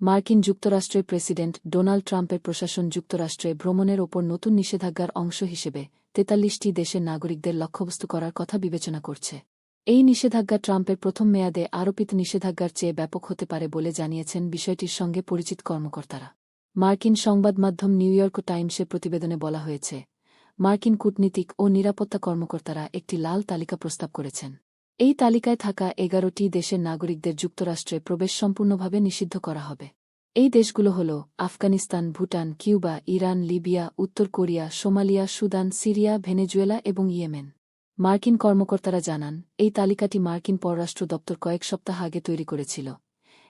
মার্কিন যুক্তরাষ্ট্রের president Donald ট্রাম্পের প্রশাসন যুক্তরাষ্ট্রে ভ্রমণের ওপর নতুন নিষেধাজ্ঞার অংশ হিসেবে তেতাল্লিশটি দেশের নাগরিকদের লক্ষ্যবস্তু করার কথা বিবেচনা করছে। এই নিষেধাজ্ঞা ট্রাম্পের প্রথম মেয়াদে আরোপিত নিষেধাজ্ঞার চেয়ে ব্যাপক হতে পারে বলে জানিয়েছেন বিষয়টির সঙ্গে পরিচিত কর্মকর্তারা। মার্কিন সংবাদ মাধ্যম নিউইয়র্ক টাইমসের প্রতিবেদনে বলা হয়েছে, মার্কিন কূটনীতিক ও নিরাপত্তা কর্মকর্তারা একটি লাল তালিকা প্রস্তাব করেছেন। এই তালিকায় থাকা এগারোটি দেশের নাগরিকদের যুক্তরাষ্ট্রে প্রবেশ সম্পূর্ণভাবে নিষিদ্ধ করা হবে। এই দেশগুলো হল Afghanistan, Bhutan, Cuba, Iran, Libya, উত্তর Korea, Somalia, Sudan, Syria, Venezuela এবং ইয়েমেন। মার্কিন কর্মকর্তারা জানান, এই তালিকাটি মার্কিন পররাষ্ট্র দপ্তর কয়েক সপ্তাহ আগে তৈরি করেছিল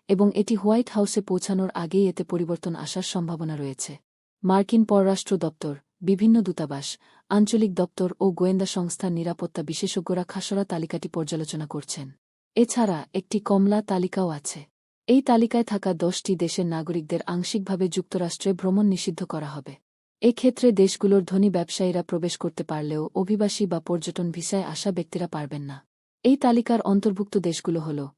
এবং এটি হোয়াইট হাউসে পৌঁছানোর আগেই এতে পরিবর্তন আসার সম্ভাবনা রয়েছে। মার্কিন পররাষ্ট্র দপ্তর বিভিন্ন দূতাবাস, আঞ্চলিক দপ্তর ও গোয়েন্দা সংস্থার নিরাপত্তা বিশেষজ্ঞরা খাসড়া তালিকাটি পর্যালোচনা করছেন। এছাড়া একটি কমলা তালিকাও আছে। এই তালিকায় থাকা দশটি দেশের নাগরিকদের আংশিকভাবে যুক্তরাষ্ট্রে ভ্রমণ নিষিদ্ধ করা হবে। এক্ষেত্রে দেশগুলোর ধনী ব্যবসায়ীরা প্রবেশ করতে পারলেও অভিবাসী বা পর্যটন ভিসায় আসা ব্যক্তিরা পারবেন না। এই তালিকার অন্তর্ভুক্ত দেশগুলো হল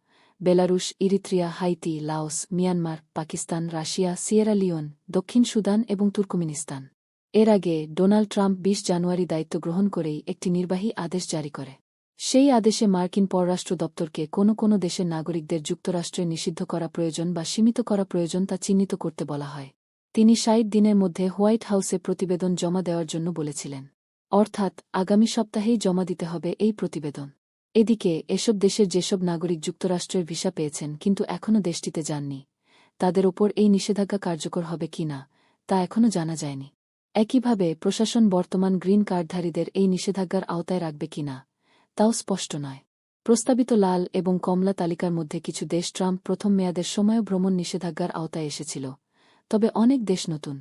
Belarus, Eritrea, Haiti, Laos, Myanmar, Pakistan, Russia, Sierra Leone, দক্ষিণ সুদান এবং তুর্কমিনিস্তান। এর আগে ডোনাল্ড ট্রাম্প বিশ জানুয়ারি দায়িত্ব গ্রহণ করেই একটি নির্বাহী আদেশ জারি করে। সেই আদেশে মার্কিন পররাষ্ট্র দপ্তরকে কোনো কোনো দেশের নাগরিকদের যুক্তরাষ্ট্রে নিষিদ্ধ করা প্রয়োজন বা সীমিত করা প্রয়োজন তা চিহ্নিত করতে বলা হয়। তিনি ষাট দিনের মধ্যে হোয়াইট হাউসে প্রতিবেদন জমা দেওয়ার জন্য বলেছিলেন। অর্থাৎ আগামী সপ্তাহেই জমা দিতে হবে এই প্রতিবেদন। এদিকে এসব দেশের যেসব নাগরিক যুক্তরাষ্ট্রের ভিসা পেয়েছেন কিন্তু এখনও দেশটিতে যাননি, তাদের ওপর এই নিষেধাজ্ঞা কার্যকর হবে কিনা তা এখনও জানা যায়নি। একইভাবে প্রশাসন বর্তমান গ্রিন কার্ডধারীদের এই নিষেধাজ্ঞার আওতায় রাখবে কিনা তাও স্পষ্ট নয়। প্রস্তাবিত লাল এবং কমলা তালিকার মধ্যে কিছু দেশ ট্রাম্প প্রথম মেয়াদের সময়ও ভ্রমণ নিষেধাজ্ঞার আওতায় এসেছিল, তবে অনেক দেশ নতুন,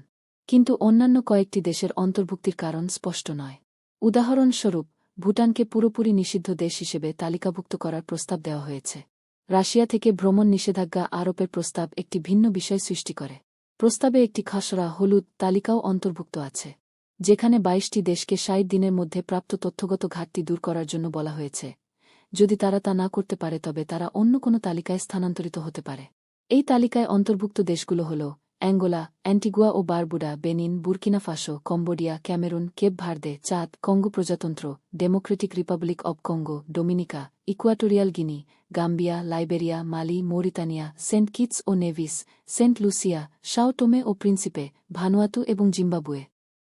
কিন্তু অন্যান্য কয়েকটি দেশের অন্তর্ভুক্তির কারণ স্পষ্ট নয়। উদাহরণস্বরূপ, ভুটানকে পুরোপুরি নিষিদ্ধ দেশ হিসেবে তালিকাভুক্ত করার প্রস্তাব দেওয়া হয়েছে। রাশিয়া থেকে ভ্রমণ নিষেধাজ্ঞা আরোপের প্রস্তাব একটি ভিন্ন বিষয় সৃষ্টি করে। প্রস্তাবে একটি খসড়া হলুদ তালিকাও অন্তর্ভুক্ত আছে, যেখানে বাইশটি দেশকে ষাট দিনের মধ্যে প্রাপ্ত তথ্যগত ঘাটতি দূর করার জন্য বলা হয়েছে। যদি তারা তা না করতে পারে, তবে তারা অন্য কোনো তালিকায় স্থানান্তরিত হতে পারে। এই তালিকায় অন্তর্ভুক্ত দেশগুলো হল অ্যাঙ্গোলা অ্যান্টিগুয়া ও Barbuda Benin Burkina Faso Cambodia Cameroon Cape Verde Chad Congo প্রজাতন্ত্র Democratic Republic of Congo Dominica Equatorial Guinea Gambia Liberia Mali Mauritania Saint Kitts O Nevis Saint Lucia Sao Tome O Principe Vanuatu এবং Zimbabwe